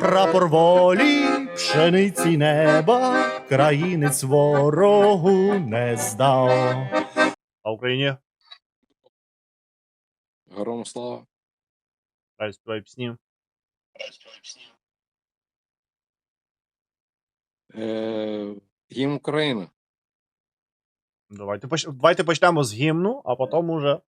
Прапор волі, пшениці неба, країнець ворогу не здав. А Україні? Героям слава. Хай співай пісні. Е, гімн України. Давайте, поч... Давайте почнемо з гімну, а потім уже.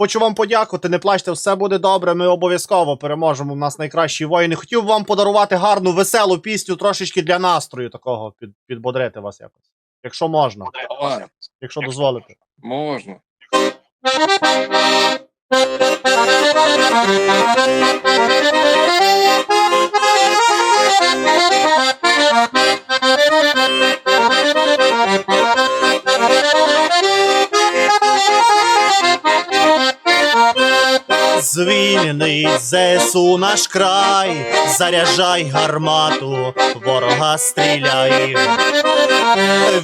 Хочу вам подякувати, не плачте, все буде добре. Ми обов'язково переможемо. У нас найкращі воїни. Хотів вам подарувати гарну, веселу пісню, трошечки для настрою такого, під, підбодрити вас якось. Якщо можна, Давай, якщо дозволите. можна. Звільнить ЗСУ наш край, заряджай гармату, ворога стріляй.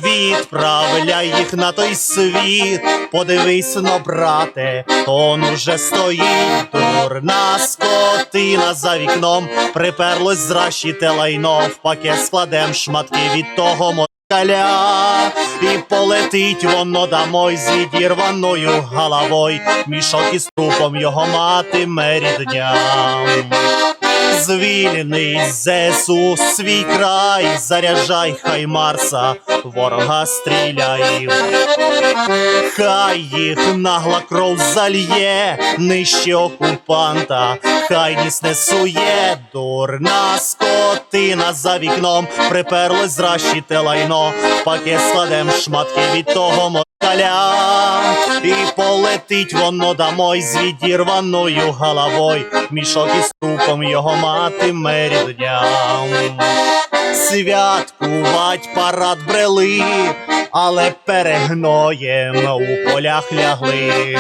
Відправляй їх на той світ, подивись но, брате, он уже стоїть, дурна скотина за вікном, приперлось зращите лайно, в пакет складем шматки від того москаля, і полетить воно домой з відірваною головою, мішок із трупом його матиме рідням. Звільний ЗСУ свій край, заряджай хай Марса, ворога стріляй. Хай їх нагла кров зальє, нижче окупанта, хай ніс не сує, дурна скотина за вікном, приперлось зращите лайно, в пакет складем шматки від того москаля, і полетить воно домой з відірваною головою, мішок із трупом його матиме рідням. Святкувать парад брели, але перегноєм у полях лягли.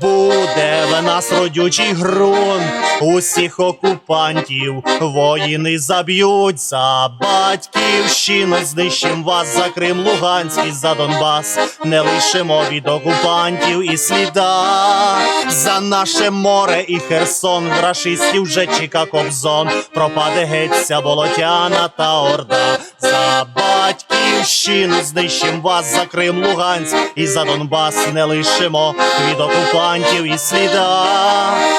Буде в нас родючий ґрунт усіх окупантів, воїни заб'ють за батьківщину, знищим вас за Крим, Луганський, за Донбас, не лишимо від окупантів і сліда. За наше море і Херсон, в рашистів вже чека кобзон, пропаде геть ця болотяна та орда. За батьківщину знищим вас за Крим, Луганськ і за Донбас не лишимо від окупантів і сліда.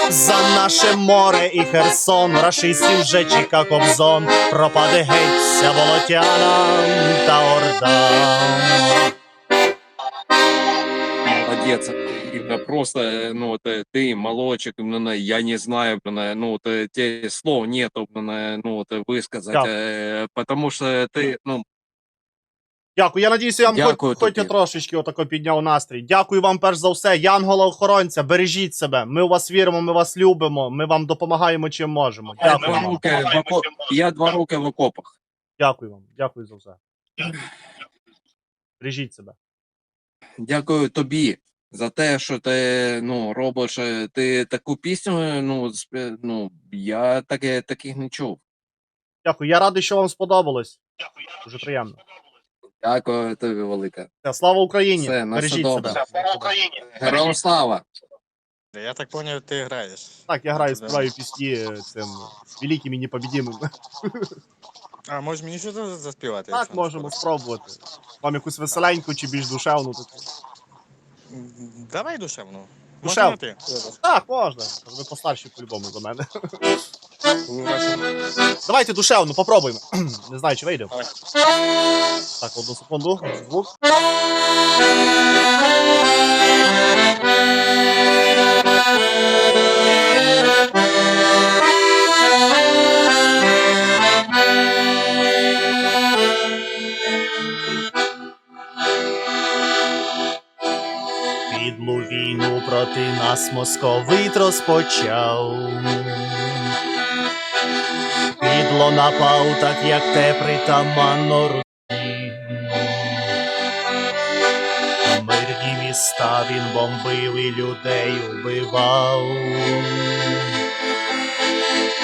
За наше море і Херсон, рашистів вже чека кобзон, пропаде геть ця болотяна та орда. Молодец Именно просто, э, ну, вот э, ты, молочек, именно, я не знаю, именно, ну, вот э, тебе слов нету, именно, ну, вот э, высказать, Да. э, потому что ты, ну, Дякую. Я надіюся, я вам Дякую хоч, хоч я тобі. трошечки отако підняв настрій. Дякую вам перш за все. Янгола охоронця, бережіть себе. Ми у вас віримо, ми вас любимо. Ми вам допомагаємо чим можемо. я Дякую два, вам. руки в око- я два руки в окопах. Дякую вам. Дякую за все. Бережіть себе. Дякую тобі за те, що ти ну, робиш. е, Ти таку пісню, е, ну, ну я таке, таких не чув. Дякую. Я радий, що вам сподобалось. Дуже приємно. Дякую тобі, велике. Все, Слава Україні! Все, на все Бережіть себе. Героям слава! Я так понял, ты играешь. Так, я граю, співаю пісні е, цим великим і непобідімим. А, можеш мені щось заспівати? Так, можемо спробувати. Вам якусь веселеньку чи більш душевну таку. Давай душевно. Душевно. Ти? Так, можна. Ви постарші по-любому за мене. Давайте душевно, попробуємо. Не знаю, чи вийде. Давай. Так, одну секунду. Звук. Нас московит розпочав. Підло напав, так як те притаманно Русі. Мирні міста він бомбив і людей убивав.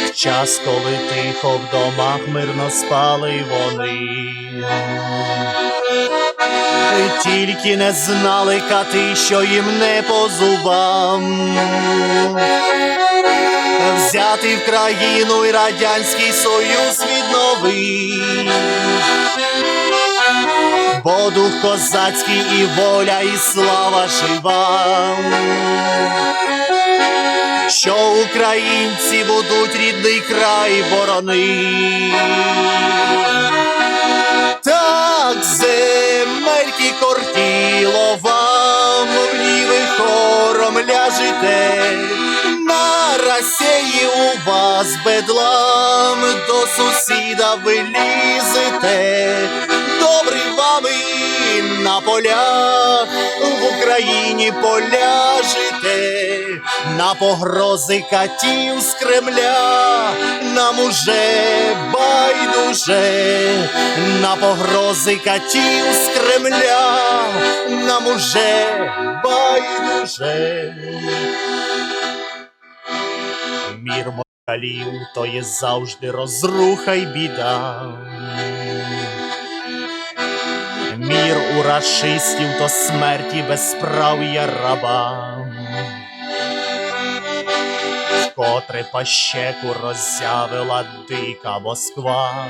В час, коли тихо в домах мирно спали вони. Тільки не знали кати, що їм не по зубам. Взяти в країну і Радянський Союз відновив. Бо дух козацький і воля, і слава жива. Що українці будуть рідний край боронити. Так земельки кортіло вам, в ніви хором ляжете, на Росії у вас бедлам, до сусіда вилізете, добрий вам і на полях, в Україні поляжете, на погрози катів з Кремля, нам уже байдуже, на погрози катів з Кремля, нам уже байдуже. Мір москалів то є завжди розруха й біда. Мір у рашистів то смерть і безправ'я раба. Вкотре пащеку роззявила дика Москва.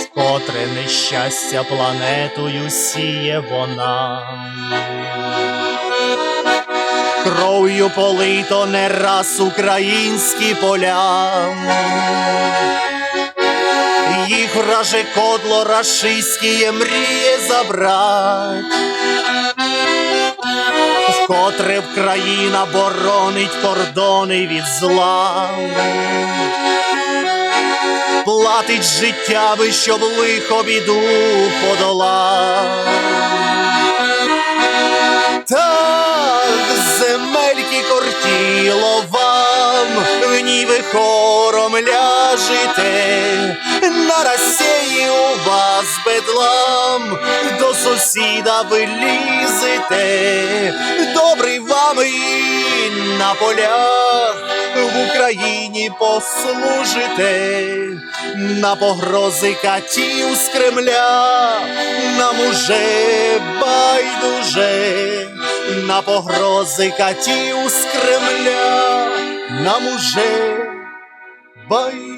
Вкотре нещастя планетою сіє вона. Кров'ю полито не раз українські поля. Враже кодло рашистськіє мріє забрать. Вкотре в країна боронить кордони від зла. Платить життями, щоб лихо біду подолав. Так земельки кортіло вам, в ній ви хором на Росії у вас бедлам, до сусіда ви лізете, добрий вам і на полях. В Україні послужите, на погрози катів з Кремля, нам уже байдуже, на погрози катів з Кремля, нам уже байдуже.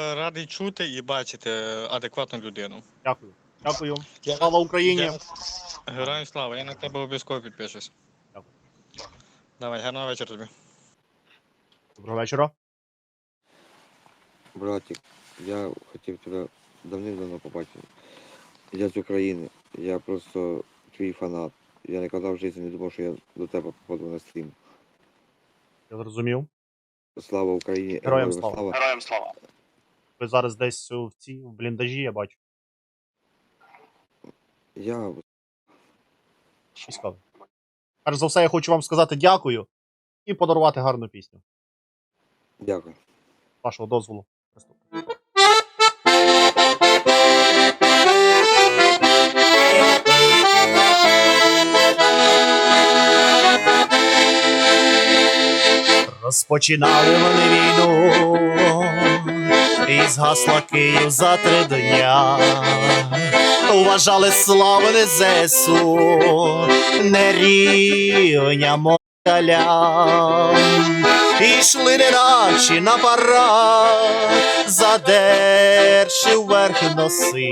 Радий чути і бачити адекватну людину. Дякую. Дякую. Я- Слава Україні! Я... Героям слава, я на тебе обов'язково підпишусь. Дякую. Давай, гарного вечора тобі. Доброго вечора. Братик, я хотів тебе давним-давно побачити. Я з України. Я просто твій фанат. Я ніколи в житті не думав, що я до тебе попаду на стрім. Я зрозумів. Слава Україні! Героям слава. Героям слава. Ви зараз десь в цій в бліндажі, я бачу. Я Військовий. Перш за все, я хочу вам сказати дякую і подарувати гарну пісню. дякую. Вашого дозволу. Розпочинали вони війну, згасла Київ за три дня. Вважали славне ЗСУ, не рівня москалям. Ішли неначе на парад, задерши вверх носи.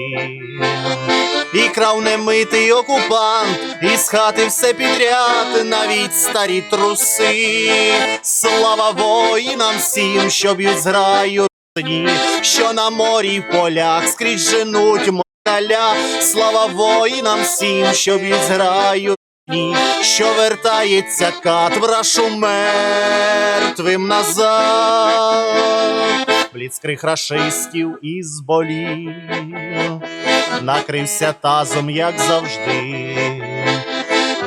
І крав немитий окупант, із хати все підряд, навіть старі труси. Слава воїнам всім, що б'ють зграю русні, що на морі в полях скрізь женуть москаля. Слава воїнам всім, що б'ють зграю русні, що вертається кат врашу мертвим назад. Бліцкриг рашистів із болів накрився тазом, як завжди.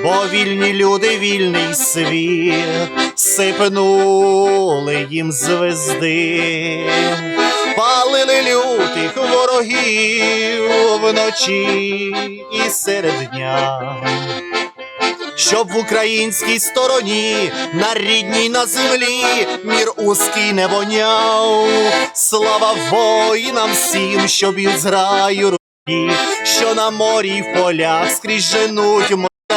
Бо вільні люди, вільний світ, сипнули їм звезди, палили лютих ворогів вночі і серед дня. Щоб в українській стороні, на рідній на землі, мір узкий не воняв. Слава воїнам всім, що б'ють зграю руки, що на морі й в полях скрізь женуть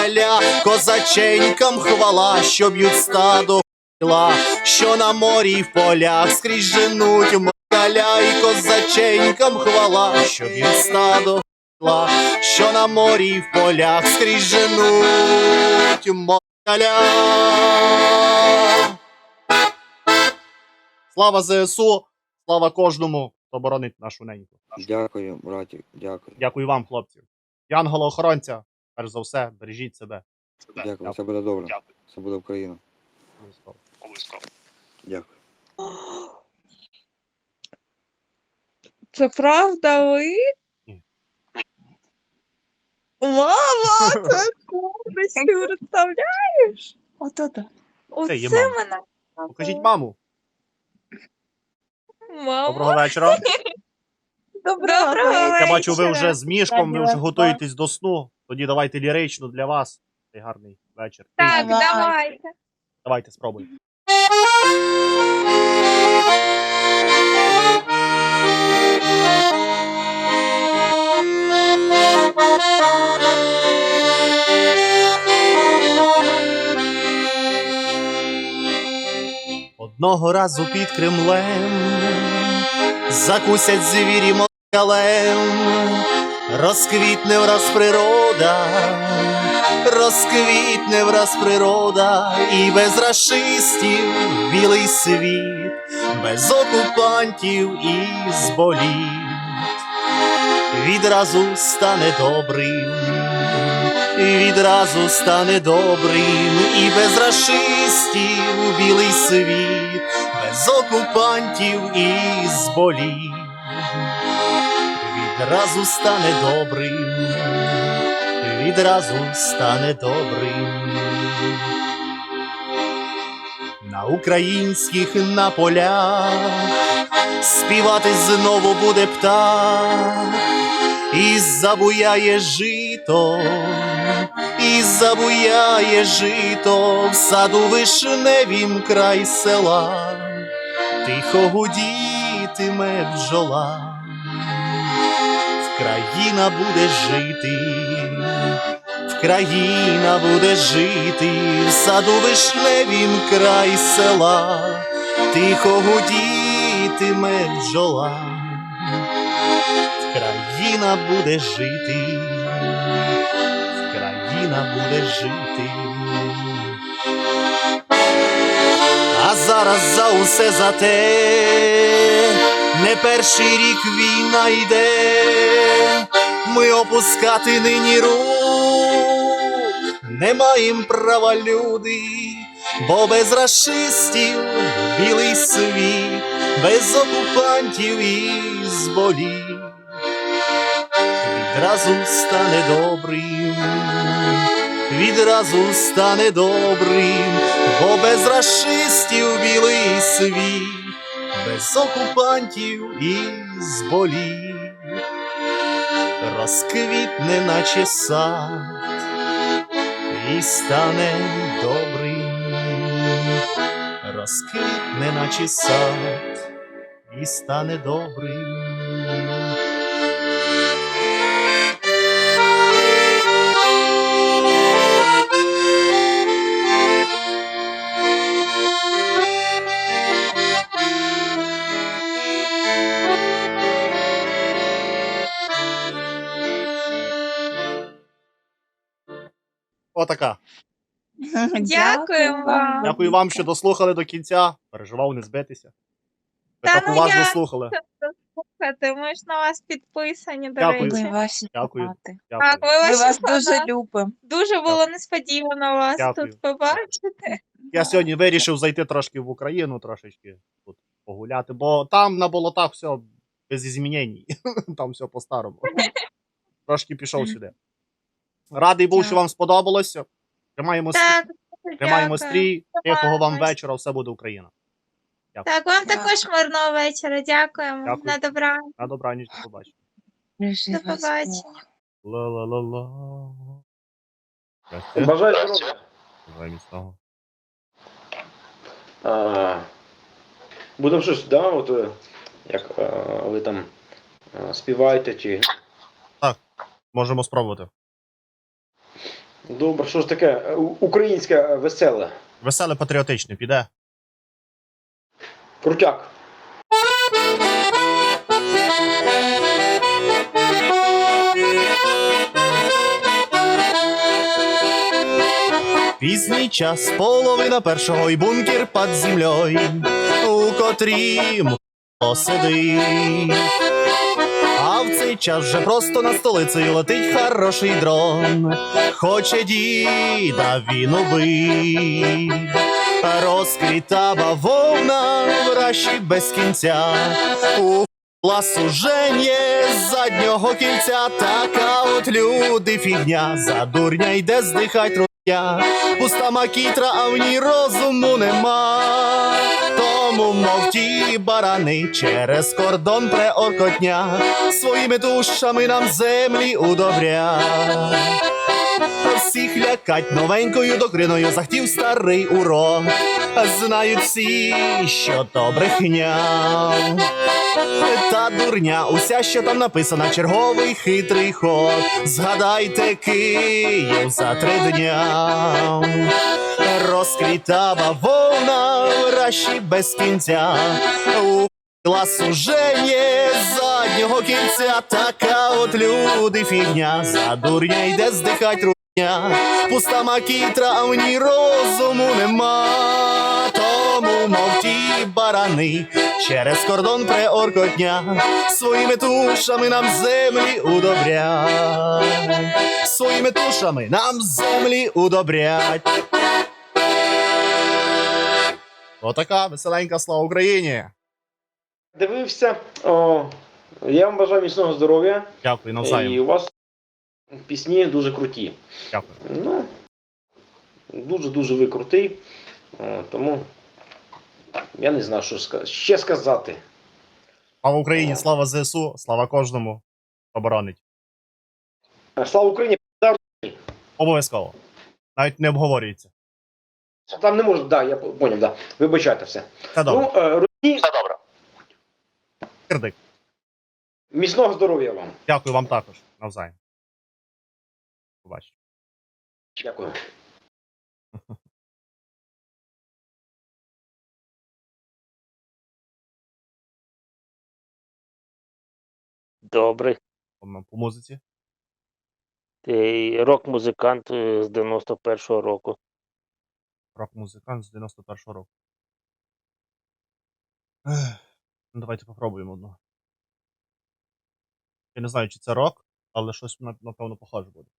москаля, козаченькам хвала, що б'ють стадо хила, що на морі й в полях скрізь женуть москаля, і козаченькам хвала, що б'ють стадо хила, що на морі й в полях скрізь женуть москаля. Слава ЗСУ, слава кожному, хто боронить нашу неньку. Дякую, братик, дякую. Дякую вам, хлопці. Янгола охоронця, перш за все, бережіть себе. Дякую, все буде добре. Дякую. Все буде Україна. Обов'язково. Дякую. Це правда ви? Ні. Мама, це ти представляєш? Ото так. Це є мама. мене. Покажіть маму. Мама. Доброго вечора. Доброго, Доброго Я бачу, ви вже з мішком, ви вже готуєтесь до сну. Тоді давайте лірично для вас. Цей гарний вечір. Так, Давай. давайте. Давайте спробуємо. Одного разу під Кремлем закусять звірі москалем, розквітне враз природа, розквітне враз природа, і без рашистів білий світ, без окупантів і зболіт, відразу стане добрим, відразу стане добрим, і без рашистів білий світ, без окупантів і зболіт, відразу стане добрим, відразу стане добрим. На українських на полях співати знову буде птах, і забуяє жито, і забуяє жито. В саду вишневім край села, тихо гудітиме бджола, Вкраїна буде жити, Вкраїна буде жити. В саду вишневім край села, тихо гудітиме бджола. Вкраїна буде жити, Вкраїна буде жити. А зараз за усе за те, не перший рік війна йде, ми опускати нині рук, не маєм права люди, бо без рашистів білий світ, без окупантів і зболів, відразу стане добрим, відразу стане добрим, бо без рашистів білий світ, без окупантів і зболів, розквітне, наче сад, і стане добрим, розквітне, наче сад, і стане добрим. Отака. Дякуємо вам. Дякую вам, що дослухали до кінця. Переживав не збитися. Ви Та так ну уважно я- слухали. Слухайте, Ми ж на вас підписані, до Дякую. речі. Ми ваші Дякую. фанати. Дякую. Так, ви Ми ваші вас дуже любимо. Дуже було несподівано вас Дякую. тут побачити. Я сьогодні вирішив зайти трошки в Україну, трошечки тут погуляти, бо там на болотах все без змінень. Там все по-старому. Трошки пішов сюди. Радий був, що вам сподобалося. Тримаємо, стрій, Так, тримаємо стрій. Тихого вам вечора, все буде Україна. Так, вам також мирного вечора. Дякуємо. Дякую. На добра. На добраніч, до побачення. До побачення. Ла-ла-ла-ла. Щастя. Бажаю здоров'я. Бажаю міцного. А, Будемо щось, да, от, е, як е, ви там е, співаєте чи. Можемо спробувати. Добре, що ж таке? е, у- Українське е, веселе. Веселе патріотичне, піде. Крутяк. Пізній час, половина першого і бункер під землею, у котрім посидить. В цей час вже просто над столицею летить хороший дрон. Хоче діда він убить. Розкрита бавовна в раші без кінця. У Ласуження з заднього кільця, така от люди фігня, за дурня йде здихать руя, пуста макітра, а в ній розуму нема. Тому мов ті барани через кордон преоркотня, своїми душами нам землі удобря. Всіх лякать новенькою докриною захтів старий урок. Знають всі, що то брехня. Та дурня, уся, що там написана, черговий хитрий ход. Згадайте Київ за три дня. Розквіта бавовна в раші без кінця. У класу женє з заднього кінця. Така от люди фігня. За дурня йде здихать руня. Пуста макітра, а в ній розуму нема. Тому мов ті барани через кордон преоркотня, своїми тушами нам землі удобрять, своїми тушами нам землі удобрять. Отака веселенька слава Україні. Дивився. О, я вам бажаю міцного здоров'я. Дякую, І у вас пісні дуже круті. Дякую. Ну, дуже-дуже ви крутий. Тому я не знаю, що ще сказати. Слава Україні, слава ЗСУ, слава кожному. Оборонить. Е, Слава Україні! Обов'язково. Навіть не обговорюється. Там не можу, да, я поняв, да. Вибачайте все. Це добре. Ну, е, Русні, Кирдик. міцного здоров'я вам. Дякую вам також. Навзаєм. Побачимо. Дякую. Добрий. По, по музиці. Ти рок-музикант е, з 91-го року. Рок-музикант з 91-го року. Ну, давайте попробуємо одну. Я не знаю, чи це рок, але щось напевно похоже буде.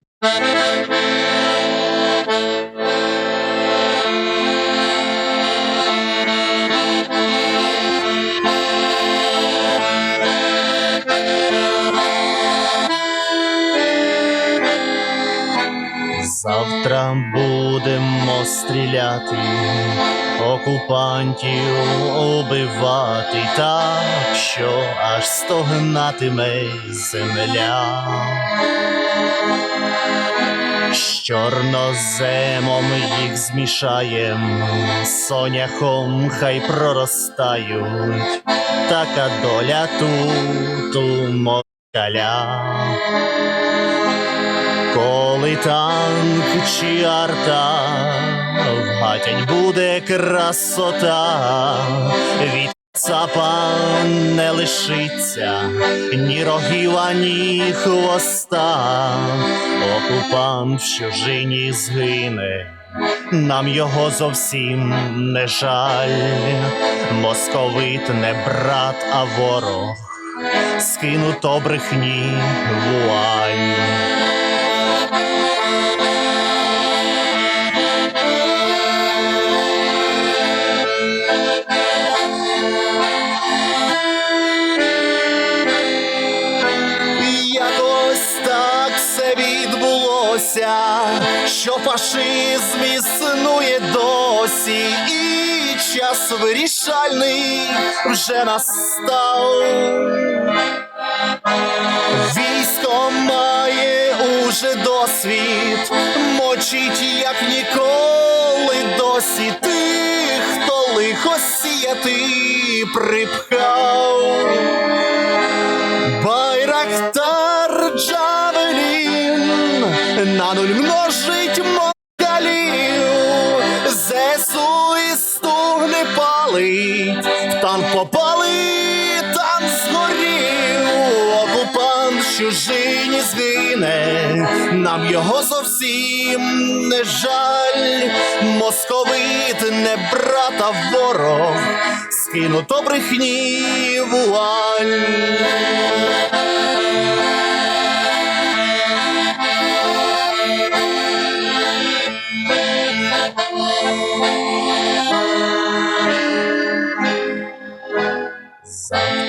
Завтра будемо стріляти, окупантів убивати так, що аж стогнатиме земля. З чорноземом їх змішаєм, соняхом хай проростають, така доля тут у москаля. Танк чи арта, вгатять буде красота, від Цапа не лишиться ні рогів, ані хвоста. Окупант в чужині згине, нам його зовсім не жаль. Московит не брат, а ворог, скинуто брехні вуаль. Відбулося, що фашизм існує досі, і час вирішальний вже настав. Військо має уже досвід, мочить як ніколи досі тих, хто лихо сіяти припхав. Байрактар Джавелін на нуль множить москалів, ЗСУ і стугни палить, в танк попали, танк згорів, окупант в чужині згине, нам його зовсім не жаль, московит не брат, а ворог, скинуто брехні вуаль.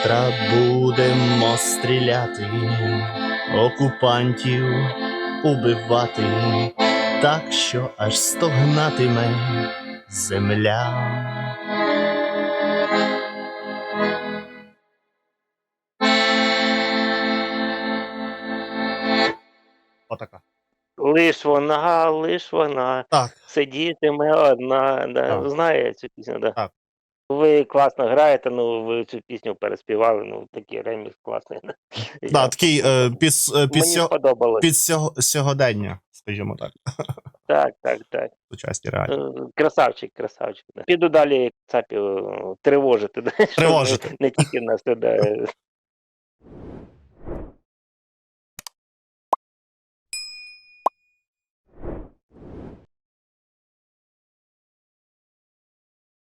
Завтра будемо стріляти, окупантів убивати, так що аж стогнатиме земля. Отака. Лиш вона, лиш вона Так. сидітиме одна. Да. Так. Знає цю пісню, да. Так. Ви класно граєте, ну ви цю пісню переспівали, ну такий ремікс класний. Да. Такий е, під, е, під, Мені сьо- сподобалось. під сього- сьогодення, скажімо так, Так, так, так. сучасні реалії. Е, Красавчик, красавчик. Піду далі цапів тривожити. да, щоб Тривожити. Не тільки нас туди